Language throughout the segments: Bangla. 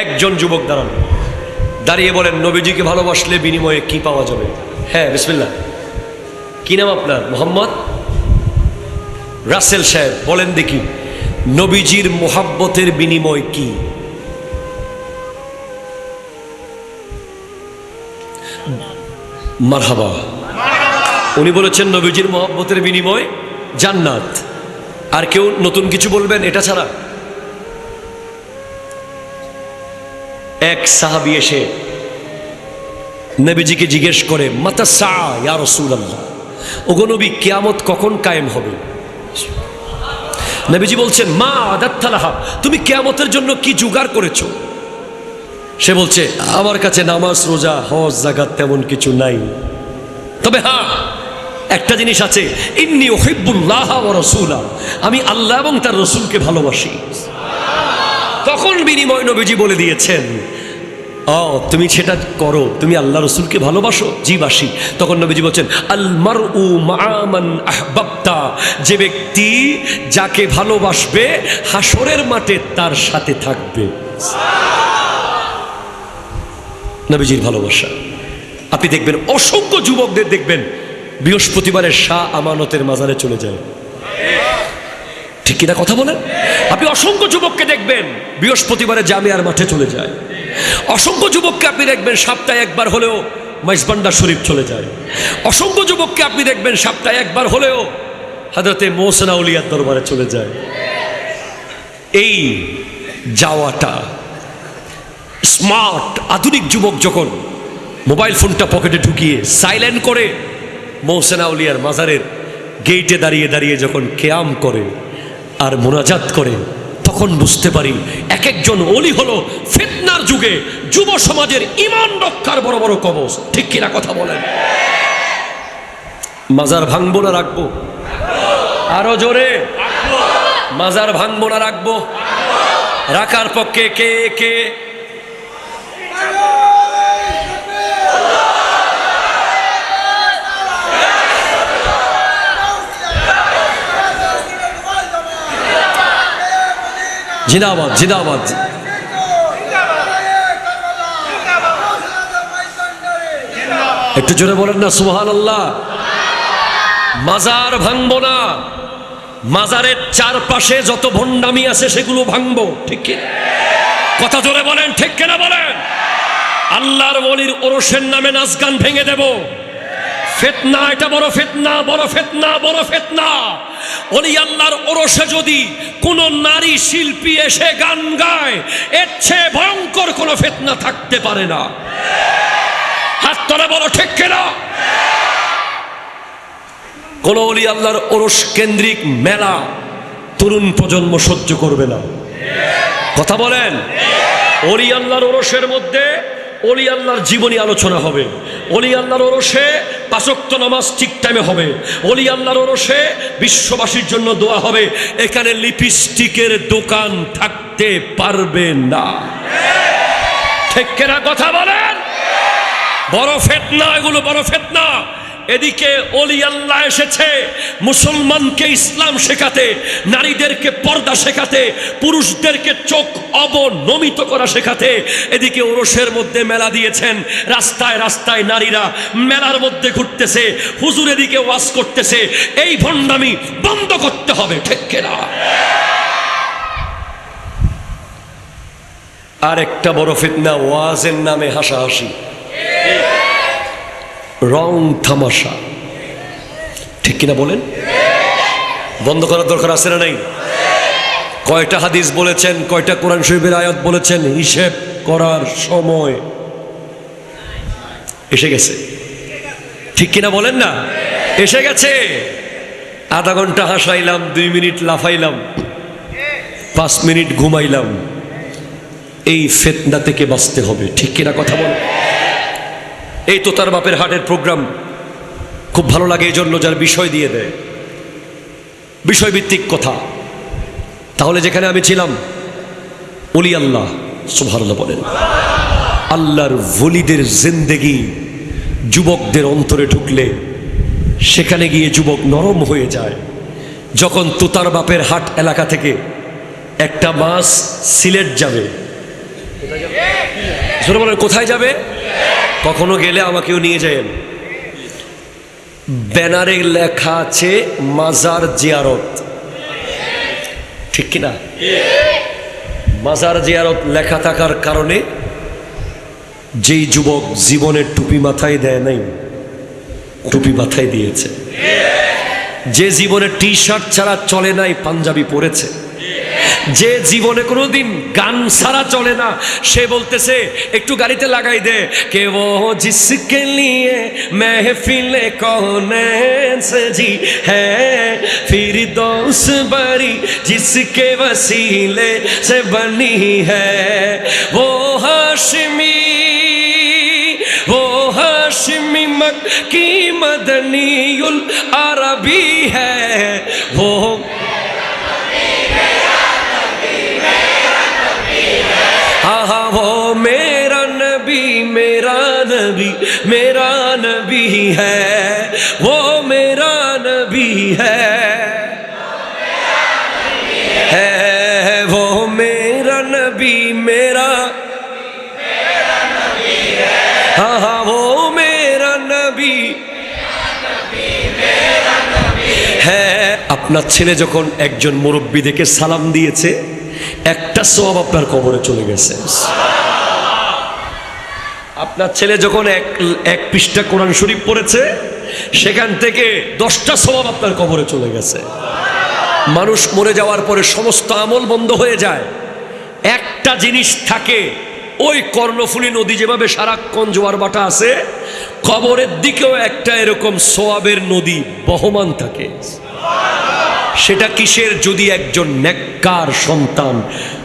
একজন যুবক দাঁড়ান। দাঁড়িয়ে বলেন, নবীজিকে ভালোবাসলে বিনিময়ে কি পাওয়া যাবে? হ্যাঁ বিসমিল্লা কি নাম আপনার? মোহাম্মদ? রাসেল সাহেব, বলেন দেখি, নবীজির মোহাব্বতের বিনিময় কি? মারহাবা। উনি বলেছেন, নবীজির মোহাব্বতের বিনিময় জান্নাত। আর কেউ নতুন কিছু বলবেন, এটা ছাড়া? এক সাহাবি এসে নবীজিকে জিজ্ঞেস করে, মাতা সা ইয়া রসুলাল্লাহ? ওগো নবী, কিয়ামত কখন কায়েম হবে? নবীজি বলছেন, মা আদাত্তালাহা তুমি কিয়ামতের জন্য কি জোগাড় করেছ? সে বলছে, আমার কাছে নামাজ, রোজা, হজ জাগাত তেমন কিছু নাই। তবে হ্যাঁ একটা জিনিস আছে, ইন্নি ওহিবুল্লাহ ও রসুলা, আমি আল্লাহ এবং তার রসুলকে ভালোবাসি। তখন বিনিময় নবীজি বলে দিয়েছেন ও তুমি সেটা করো, তুমি আল্লাহ রসুলকে ভালোবাসো, জি বাসি। তখন নবীজি বলছেন আলমার উ মামান আহবাপ্তা যে ব্যক্তি যাকে ভালোবাসবে হাসরের মাঠে তার সাথে থাকবে। নবীজির ভালোবাসা। আপনি দেখবেন, অসংখ্য যুবকদের দেখবেন, বৃহস্পতিবারের শাহ আমানতের মাজারে চলে যায়। ঠিক কিনা কথা বলেন? আপনি অসংখ্য যুবককে দেখবেন, বৃহস্পতিবারে জামিয়ার মাঠে চলে যায়। অসংখ্য যুবককে আপনি দেখবেন সপ্তাহে একবার হলেও মাইজবান্ডা শরীফ চলে যায়। অসংখ্য যুবককে আপনি দেখবেন সপ্তাহে একবার হলেও হাজরতে মৌসেনা উলিয়ার দরবারে চলে যায়। এই যাওয়াটা স্মার্ট আধুনিক যুবক যখন মোবাইল ফোনটা পকেটে ঢুকিয়ে সাইলেন্ট করে মৌসেনা উলিয়ার মাজারের গেইটে দাঁড়িয়ে দাঁড়িয়ে যখন কেয়াম করে আর মোনাজাত করে তখন বুঝতে পারি এক একজন অলি হলো ফিতনার যুগে যুব সমাজের ইমান রক্ষার বড় বড় কবচ। ঠিক কিনা কথা বলেন? মাজার ভাঙবো না রাখব? আরও জোরে। মাজার ভাঙবো না রাখব? রাখার পক্ষে কে কে? জিন্দাবাদ জিন্দাবাদ। একটু জোরে বলেন না সুহান আল্লাহ মাজার ভাঙবো না। মাজারের চারপাশে যত ভণ্ডামি আছে সেগুলো ভাঙবো, ঠিক কথা জোরে বলেন, ঠিক কিনা বলেন? আল্লাহর বলির ওরসের নামে নাচ গান ভেঙে দেব। ফেতনা, এটা বড় ফেতনা বড় ফেতনা বড় ফেতনা। অলি আল্লাহর ওরসে যদি কোন নারী শিল্পী এসে গান গায়, এর চেয়ে ভয়ঙ্কর কোনো ফেতনা থাকতে পারে না। হাত তোরা বলো, ঠিক কিনা? কোন আল্লাহর ওরস কেন্দ্রিক মেলা তরুণ প্রজন্ম সহ্য করবে না। কথা বলেন? অলি আল্লাহর ওরসের মধ্যে অলি আল্লাহর জীবনী আলোচনা হবে। অলি আল্লাহর ওরসে পাঁচক্ত নামাজ ঠিক টাইমে হবে। অলি আল্লাহর ওরসে বিশ্ববাসীর জন্য দোয়া হবে। এখানে লিপস্টিকের দোকান থাকতে পারবে না। ঠিক কেনা কথা বলেন? বড় ফেতনা, এগুলো বড় ফেতনা। এদিকে অলি আল্লাহ এসেছে। মুসলমানকে ইসলাম শেখাতে, নারীদেরকে পর্দা শেখাতে, পুরুষদেরকে চোখ অবনমিত করা শেখাতে, এদিকে ওরসের মধ্যে মেলা দিয়েছেন। রাস্তায় রাস্তায় নারীরা মেলার মধ্যে ঘুরতেছে, হুজুর এদিকে ওয়াজ করতেছে। এই ভণ্ডামি বন্ধ করতে হবে, ঠিক না আর একটা বড় ফিতনা, ওয়াজের নামে হাসাহাসি। রং থামাশা ঠিক কিনা বলেন? বন্ধ করার দরকার আছে না নাই? কয়টা হাদিস বলেছেন, কয়টা কোরআন শরীফের আয়াত বলেছেন, হিসেব করার সময় এসে গেছে। ঠিক কিনা বলেন না? এসে গেছে। আধা ঘণ্টা হাসাইলাম, দুই মিনিট লাফাইলাম, পাঁচ মিনিট ঘুমাইলাম। এই ফেতনা থেকে বাঁচতে হবে। ঠিক কিনা কথা বল? এই তো তার বাপের হাটের প্রোগ্রাম। খুব ভালো লাগে এই জন্য যার বিষয় দিয়ে দেয়। বিষয়ভিত্তিক কথা। তাহলে যেখানে আমি ছিলাম অলি আল্লাহ সুভারল্লাহ বলেন। আল্লাহর ভলিদের জিন্দেগি যুবকদের অন্তরে ঢুকলে সেখানে গিয়ে যুবক নরম হয়ে যায়। যখন তুতার বাপের হাট এলাকা থেকে একটা মাস সিলেট যাবে। কোথায় যাবে? কখনো গেলে আমাকেও নিয়ে যাবেন ব্যানারে লেখা আছে, মাজার জিয়ারত। ঠিক কিনা? মাজার জিয়ারত লেখা থাকার কারণে যেই যুবক জীবনের টুপি মাথায় দেয় নাই, টুপি মাথায় দিয়েছে। যে জীবনে টি শার্ট ছাড়া চলে নাই, পাঞ্জাবি পরেছে। যে জীবনে কোনোদিন গান ছাড়া চলে না সে বলতেছে একটু গাড়িতে লাগাই দে কে ও জিসকে লিয়ে মেহফিলে কৌনে से जी है फिर दोस्त बरी जिसके वसीले से बनी है वो हाशमी वो हाशमी मक की मदनीउल अरबी नबी मेरा नबी है वो मेरा नबी है है वो मेरा नबी मेरा हाँ हाँ वो मेरा नबी হ্যাঁ আপনার ছেলে যখন একজন মুরব্বী দেখে সালাম দিয়েছে একটা সব আপনার কবরে চলে গেছে আপনার ছেলে যখন এক এক পৃষ্ঠা কোরআন শরীফ পড়েছে, সেখান থেকে দশটা স্বভাব আপনার কবরে চলে গেছে। মানুষ মরে যাওয়ার পরে সমস্ত আমল বন্ধ হয়ে যায়। একটা জিনিস থাকে, ওই কর্ণফুলী নদী যেভাবে সারাক্ষণ জোয়ার বাটা আছে, কবরের দিকেও একটা এরকম সোয়াবের নদী বহমান থাকে। সেটা কিসের? যদি একজন নেককার সন্তান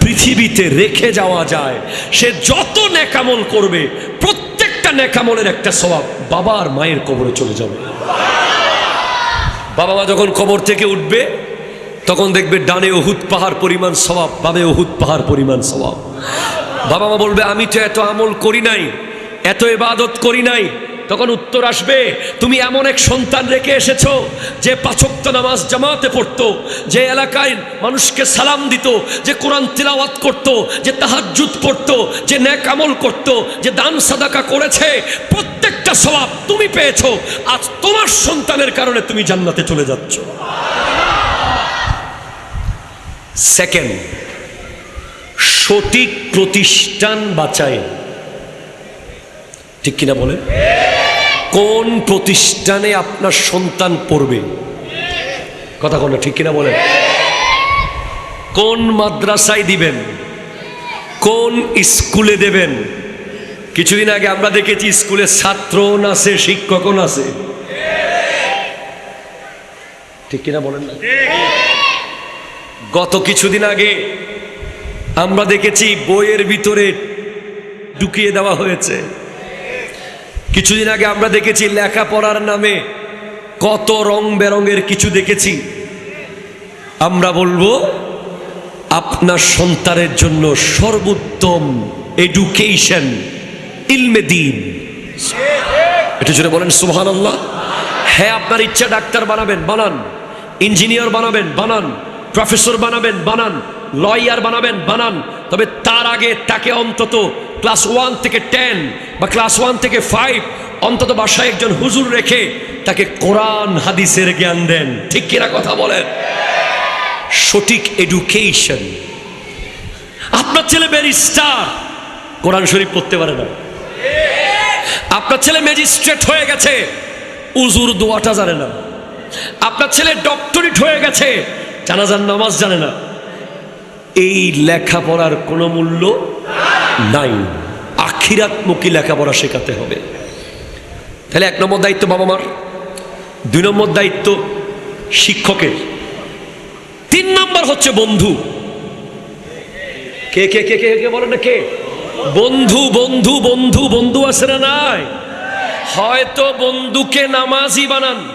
পৃথিবীতে রেখে যাওয়া যায়, সে যত নেকামল করবে প্রত্যেকটা নেকামলের একটা স্বভাব। বাবা আর মায়ের কবরে চলে যাবে। বাবা মা যখন কবর থেকে উঠবে, তখন দেখবে ডানে ওহুদ পাহাড় পরিমাণ স্বভাব বাবে ওহুদ পাহাড় পরিমাণ স্বভাব। বাবা মা বলবে, আমি তো এত আমল করি নাই, এত এবাদত করি নাই তখন উত্তর আসবে, তুমি এমন এক সন্তান রেখে এসেছ যে পাচক্ত নামাজ জামাতে পড়তো, যে এলাকায় মানুষকে সালাম দিত, যে কোরআন তিলাওয়াত করত, যে তাহাজ্জুদ পড়তো, যে ন্যাক আমল করত, যে দান সাদাকা করেছে। প্রত্যেকটা স্বভাব তুমি পেয়েছ, আজ তোমার সন্তানের কারণে তুমি জান্নাতে চলে যাচ্ছ। সেকেন্ড সঠিক প্রতিষ্ঠান বাঁচায়। ঠিক কিনা বলে কোন প্রতিষ্ঠানে আপনার সন্তান পড়বে? কথা কোনো ঠিক কিনা বলেন? কোন মাদ্রাসায় দিবেন? কোন স্কুলে দেবেন? কিছুদিন আগে আমরা দেখেছি স্কুলে ছাত্রও আছে শিক্ষকও আছে। ঠিক কিনা বলেন না? গত কিছুদিন আগে আমরা দেখেছি বইয়ের ভিতরে ঢুকিয়ে দেওয়া হয়েছে। কিছুদিন আগে আমরা দেখেছি লেখাপড়ার নামে কত রং বেরঙের কিছু দেখেছি। আমরা বলব, আপনার সন্তানের জন্য সর্বোত্তম এডুকেশন ইলমে দিন। এটা জুড়ে বলেন সুহান আল্লাহ হ্যাঁ আপনার ইচ্ছা ডাক্তার বানাবেন, বানান। ইঞ্জিনিয়ার বানাবেন, বানান। প্রফেসর বানাবেন, বানান। লয়ার বানাবেন, বানান। তবে তার আগে তাকে অন্তত ক্লাস ওয়ান থেকে টেন বা ক্লাস ওয়ান থেকে ফাইভ, অন্তত বাসায় একজন হুজুর রেখে তাকে কোরআন, হাদিসের জ্ঞান দেন। ঠিক কিনা কথা বলেন? সঠিক এডুকেশন। আপনার ছেলে ব্যারিস্টার, কোরআন শরীফ পড়তে পারে না। আপনার ছেলে ম্যাজিস্ট্রেট হয়ে গেছে, উজুর দোয়াটা জানে না। আপনার ছেলে ডক্টরেট হয়ে গেছে, জানাজার নামাজ জানে না। এই লেখাপড়ার কোনো মূল্য নাই। আখিরাতমুখী লেখাপড়া শেখাতে হবে। তাহলে এক নম্বর দায়িত্ব বাবা মার। দুই নম্বর দায়িত্ব শিক্ষকের। তিন নম্বর হচ্ছে বন্ধু। কে কে কে কে কে বলে না কে? বন্ধু বন্ধু বন্ধু বন্ধু আছে না নাই? হয়তো বন্ধুকে নামাজি বানান।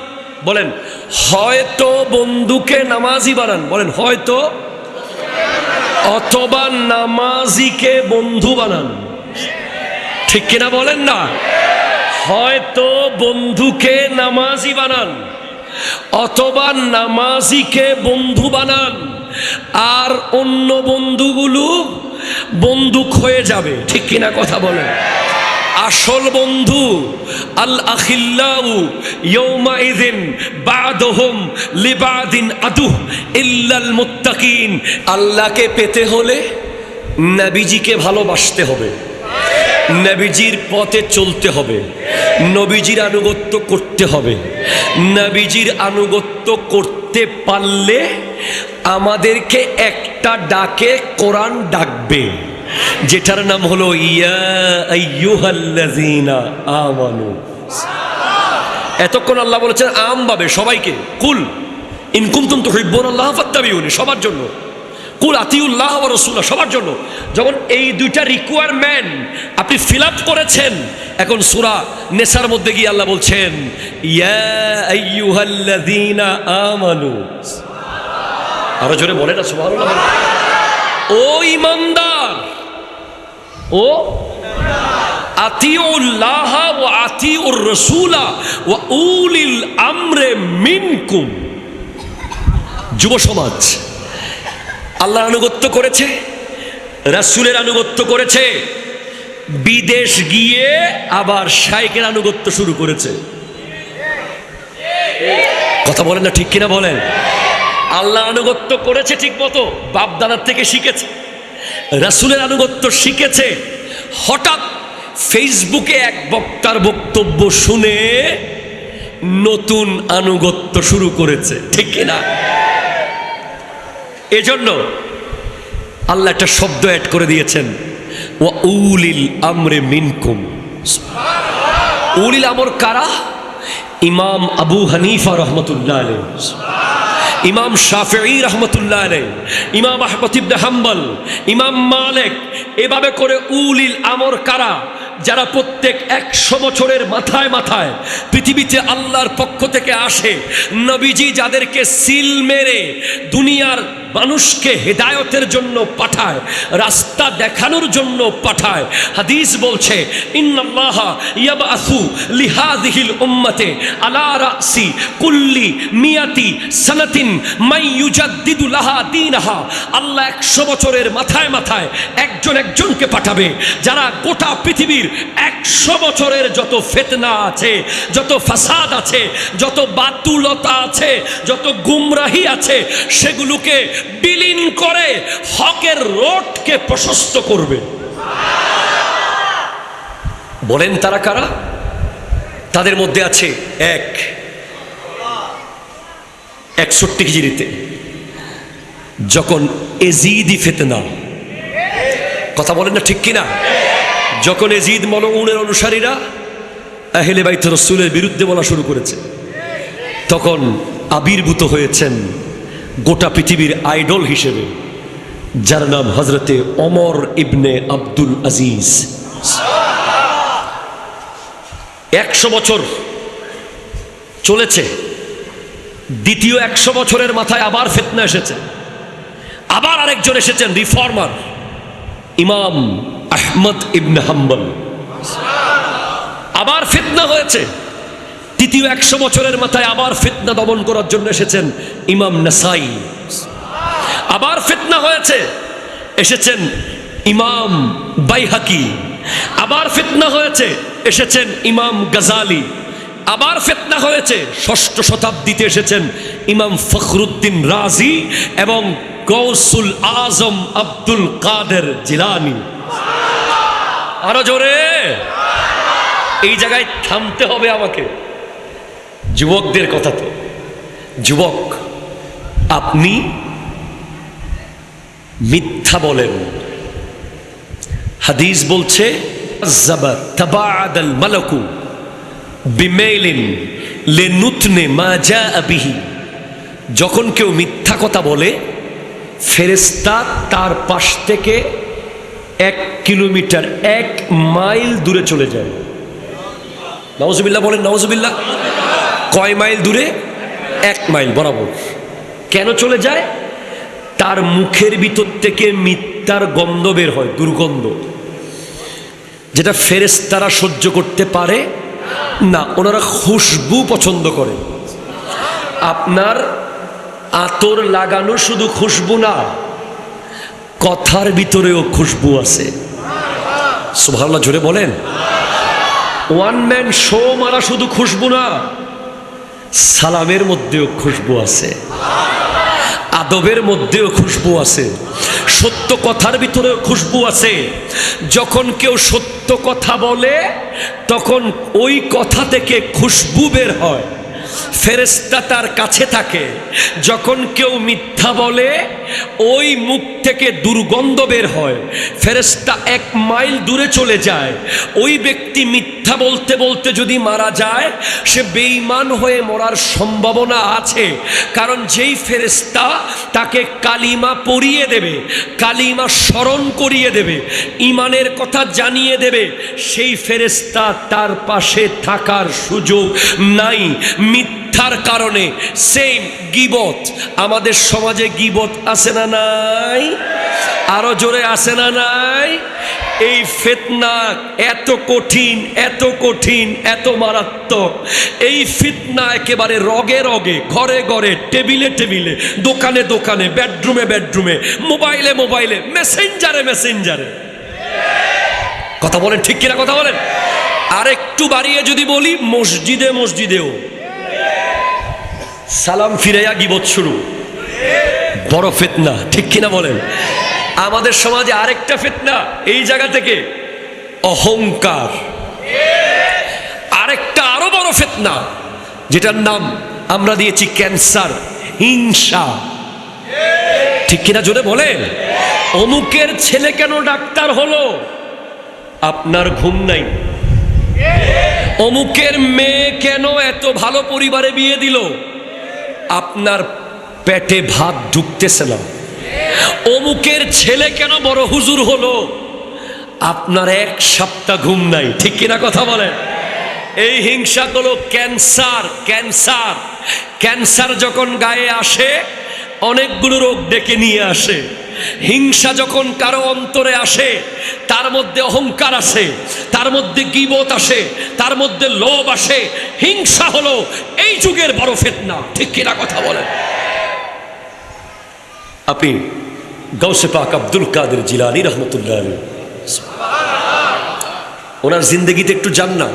বলেন, হয়তো বন্ধুকে নামাজি বানান। বলেন, হয়তো অথবা নামাজিকে বন্ধু বানান। ঠিক কিনা বলেন না? হয়তো বন্ধুকে নামাজি বানান, অথবা নামাজিকে বন্ধু বানান, আর অন্য বন্ধুগুলো বন্দুক হয়ে যাবে। ঠিক কিনা কথা বলে আসল বন্ধু, আল আখিল্লাউ ইয়ৌমা ইদিন বাদহুম লিবাদিন আদু ইল্লাল মুত্তাকিন। আল্লাহকে পেতে হলে নবীজিকে ভালোবাসতে হবে। নবীজির পথে চলতে হবে। নবীজির আনুগত্য করতে হবে। নবীজির আনুগত্য করতে পারলে আমাদেরকে একটা ডাকে কোরআন ডাকবে। যেটার নাম হলো এতক্ষণ আল্লাহ বলেছেন, আম ভাবে সবাইকে। কুল ইনকুমতুম তুহিব্বুন আল্লাহ ফাত্তাবিউনি, সবার জন্য। কুল আতিউল্লাহ ওয়া রাসূলা, সবার জন্য। যখন এই দুইটা রিকোয়ারমেন্ট আপনি ফিল করেছেন, এখন সুরা নেসার মধ্যে গিয়ে আল্লাহ বলছেন আরও জোরে বলে না, সুবহানাল্লাহ ও ইমানদার! ও আতিউল্লাহ ওয়া আতিউর রাসূলা ওয়া উলিল আমরে মিনকুম। যুব সমাজ, আল্লাহর আনুগত্য করেছে, রাসূলের আনুগত্য করেছে, বিদেশ গিয়ে আবার শাইকের আনুগত্য শুরু করেছে। কথা বলেন না ঠিক কিনা বলেন? আল্লাহ আনুগত্য করেছে ঠিক মতো, বাপদাদার থেকে শিখেছে। রাসূলের আনুগত্য শিখেছে। হঠাৎ ফেসবুকে এক বক্তার বক্তব্য শুনে নতুন আনুগত্য শুরু করেছে। ঠিক কিনা এজন্য আল্লাহ একটা শব্দ অ্যাড করে দিয়েছেন। ও উলিল আমরে মিনকুম। উলিল আমর কারা? ইমাম আবু হানিফা রহমতুল্লাহ ইমাম শাফি রহমতুল্লাহ আলাই ইমাম আহমদ হাম্বল, ইমাম মালেক, এভাবে করে উলিল আমর কারা, যারা প্রত্যেক একশো বছরের মাথায় মাথায় পৃথিবীতে আল্লাহর পক্ষ থেকে আসে, নবীজি যাদেরকে সিল মেরে দুনিয়ার মানুষকে হেদায়তের জন্য পাঠায়, রাস্তা দেখানোর জন্য পাঠায়। হাদিস বলছে, ইন্নাল্লাহ ইয়াবাসু লিহাযিহিল উম্মতে আলা কুল্লি মিয়াতি সানাতিন মাই ইউজাদ্দিদু লাহা আল্লাহ 100 বছরের মাথায় মাথায় একজন একজনকে পাঠাবে, যারা গোটা পৃথিবীর 100 বছরের যত ফিতনা আছে, যত ফাসাদ আছে, যত বাতুলতা আছে, যত গুমরাহি আছে, সেগুলোকে বিলীন করে হকের রোডকে প্রশস্ত করবে। বলেন তারা কারা? তাদের মধ্যে আছে এক। একষট্টি হিজড়িতে যখন এজিদি ফেতনা। কথা বলেন না ঠিক কিনা? যখন এজিদ মলউনের অনুসারীরা আহলে বাইত রসুলের বিরুদ্ধে বলা শুরু করেছে, তখন আবির্ভূত হয়েছেন গোটা পৃথিবীর আইডল হিসেবে, যার নাম হজরতে অমর ইবনে আব্দুল আজিজ। একশো বছর চলেছে, দ্বিতীয় একশো বছরের মাথায় আবার ফেতনা এসেছে। আবার আরেকজন এসেছেন, রিফর্মার, ইমাম আহমদ ইবনে হাম্বল। আবার ফিতনা হয়েছে। তৃতীয় একশো বছরের মাথায় আবার ফিতনা দমন করার জন্য এসেছেন ইমাম নাসাই। আবার ফিতনা হয়েছে। এসেছেন ইমাম বাইহাকি। আবার ফিতনা হয়েছে। এসেছেন ইমাম গাজালি। আবার ফেতনা হয়েছে। ষষ্ঠ শতাব্দীতে এসেছেন ইমাম ফখরুদ্দিন রাজি এবং গৌসুল আজম আব্দুল কাদের জিলানি। আরও জোরে। এই জায়গায় থামতে হবে আমাকে। যুবকদের কথা তো যুবক, আপনি মিথ্যা বলেন। হাদিস বলছে মালাকু লেনুতনে মা যখন কেউ মিথ্যা কথা বলে ফেরেস্তা তার পাশ থেকে এক কিলোমিটার, এক মাইল দূরে চলে যায়। নওয়াজবিল্লাহ বলেন নওয়াজবিল্লাহ কয় মাইল দূরে? এক মাইল, বরাবর। কেন চলে যায়? তার মুখের ভিতর থেকে মিথ্যার গন্ধ বের হয়, দুর্গন্ধ। যেটা ফেরেস্তারা সহ্য করতে পারে না, ওনারা খুশবু পছন্দ করে আপনার আতর লাগানো শুধু খুশবু না, কথার ভিতরেও খুশবু আছে। সুভাল্লা জোরে বলেন। ওয়ান ম্যান শো মারা শুধু খুশবু না সালামের মধ্যেও খুশবু আছে। আদবের মধ্যেও খুশবু আছে। সত্য কথার ভিতরেও খুশবু আছে। যখন কেউ সত্য কথা বলে, তখন ওই কথা থেকে খুশবু বের হয়। ফেরেস্তা তার কাছে থাকে। যখন কেউ মিথ্যা বলে, ওই মুখ থেকে দুর্গন্ধ বের হয়। ফেরেস্তা এক মাইল দূরে চলে যায়। ওই ব্যক্তি মিথ্যা বলতে বলতে যদি মারা যায়, সে বেঈমান হয়ে মরার সম্ভাবনা আছে। কারণ যেই ফেরেস্তা তাকে কালিমা পড়িয়ে দেবে, কালিমা স্মরণ করিয়ে দেবে ইমানের কথা জানিয়ে দেবে, সেই ফেরেস্তা তার পাশে থাকার সুযোগ নাই। মিথ্যার কারণে সেম গিবত। আমাদের সমাজে গিবত আছে না নাই? আরও জোরে আছে না নাই? এই ফিতনা এত কঠিন এত কঠিন, এত মারাত্মক। এই ফিতনা একেবারে রগে রগে, ঘরে ঘরে, টেবিলে টেবিলে, দোকানে দোকানে, বেডরুমে বেডরুমে, মোবাইলে মোবাইলে, মেসেঞ্জারে মেসেঞ্জারে। কথা বলেন ঠিক কিনা কথা বলেন? আর একটু বাড়িয়ে যদি বলি, মসজিদে মসজিদেও। সালাম ফিরাইয়া গিবত শুরু। বড় ফিতনা, ঠিক কিনা বলেন? আমাদের সমাজে আরেকটা ফিতনা, এই জায়গা থেকে অহংকার। আরেকটা আরও বড় ফিতনা, যেটার নাম আমরা দিয়েছি ক্যান্সার, হিংসা। ঠিক কিনা জোরে বলেন? অমুকের ছেলে কেন ডাক্তার হলো? আপনার ঘুম নাই। অমুকের মেয়ে কেন এত ভালো পরিবারে বিয়ে দিল? আপনার পেটে ভাত ঢুকতেছে না। অমুকের ছেলে কেন বড় হুজুর হলো? আপনার এক সপ্তাহ ঘুম নাই, ঠিক কিনা কথা বলেন? এই হিংসা হিংসাগুলো ক্যান্সার ক্যান্সার। ক্যান্সার যখন গায়ে আসে, অনেকগুলো রোগ ডেকে নিয়ে আসে। হিংসা যখন কারও অন্তরে আসে, তার মধ্যে অহংকার আসে, তার মধ্যে গিবত আসে, তার মধ্যে লোভ আসে। হিংসা হলো এই যুগের বড় ফেতনা, ঠিক কিনা কথা বলেন? আপনি গৌসে পাক আব্দুল কাদের জিলানি রহমতুল্লাহ। ওনার জিন্দগিতে একটু যান না।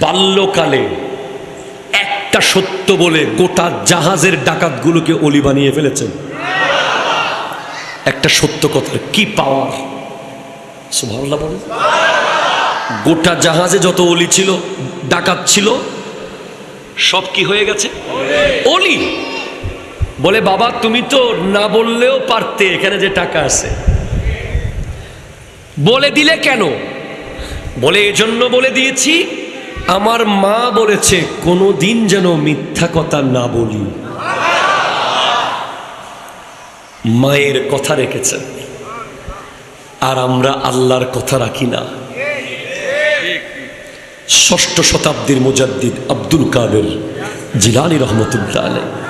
বাল্যকালে একটা সত্য বলে গোটা জাহাজের ডাকাতগুলোকে অলি বানিয়ে ফেলেছেন। একটা সত্য কথার কি পাওয়ার? সুভাল্লা বলে গোটা জাহাজে যত অলি ছিল, ডাকাত ছিল, সব কি হয়ে গেছে? অলি। বলে, বাবা, তুমি তো না বললেও পারতে, এখানে যে টাকা আছে। বলে দিলে কেন? বলে, এজন্য বলে দিয়েছি, আমার মা বলেছে কোনো দিন যেন মিথ্যা কথা না বলি। মায়ের কথা রেখেছে আর আমরা আল্লাহর কথা রাখি না। ষষ্ঠ শতাব্দীর মুজাদ্দিদ আব্দুল কাদের জিলানি রহমতুল্লাহ আলাই